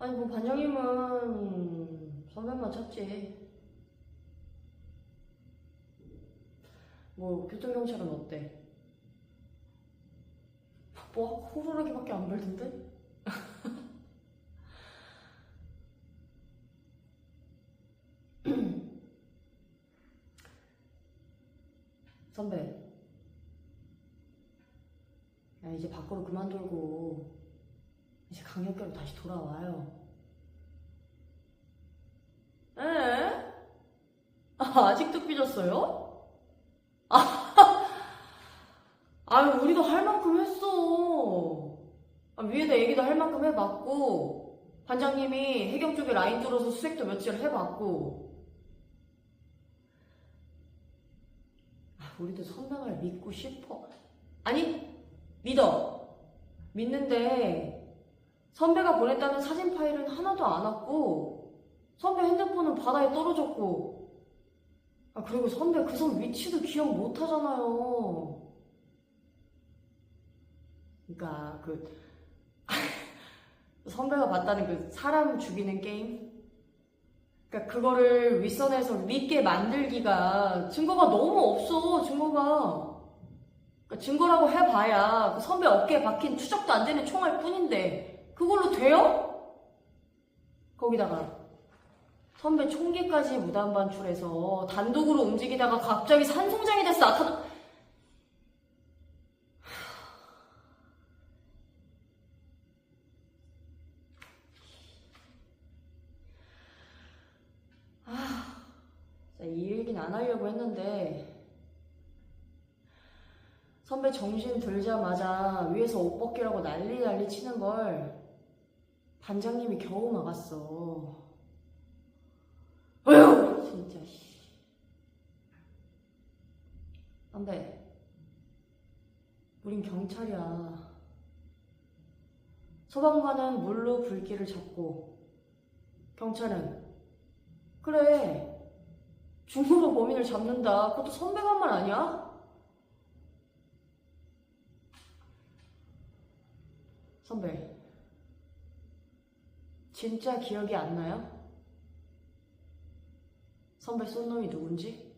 아니 뭐 반장님은 선배만 찾지. 뭐 교통경찰은 어때? 뭐 호루라기밖에 안 불던데? 선배. 야, 이제 밖으로 그만 돌고, 이제 강력계로 다시 돌아와요. 에? 아, 아직도 삐졌어요? 아, 아유, 우리도 할 만큼 했어. 아, 위에다 얘기도 할 만큼 해봤고, 반장님이 해경 쪽에 라인 뚫어서 수색도 며칠 해봤고, 아, 우리도 선배를 믿고 싶어. 아니, 믿어. 믿는데, 선배가 보냈다는 사진 파일은 하나도 안 왔고, 선배 핸드폰은 바다에 떨어졌고, 아, 그리고 선배 그 섬 위치도 기억 못 하잖아요. 그니까, 그, 선배가 봤다는 그 사람 죽이는 게임? 그니까 그거를 윗선에서 믿게 만들기가 증거가 너무 없어, 증거가. 그러니까 증거라고 해봐야 그 선배 어깨에 박힌 추적도 안 되는 총알 뿐인데 그걸로 돼요? 거기다가 선배 총기까지 무단 반출해서 단독으로 움직이다가 갑자기 산송장이 돼서 나타나 이 얘기는 안 하려고 했는데 선배 정신 들자마자 위에서 옷 벗기라고 난리 난리 치는 걸 반장님이 겨우 막았어. 어휴, 진짜, 씨. 선배, 우린 경찰이야. 소방관은 물로 불길을 잡고, 경찰은, 그래, 중으로 범인을 잡는다. 그것도 선배가 한 말 아니야? 선배, 진짜 기억이 안 나요? 선배 쏜 놈이 누군지?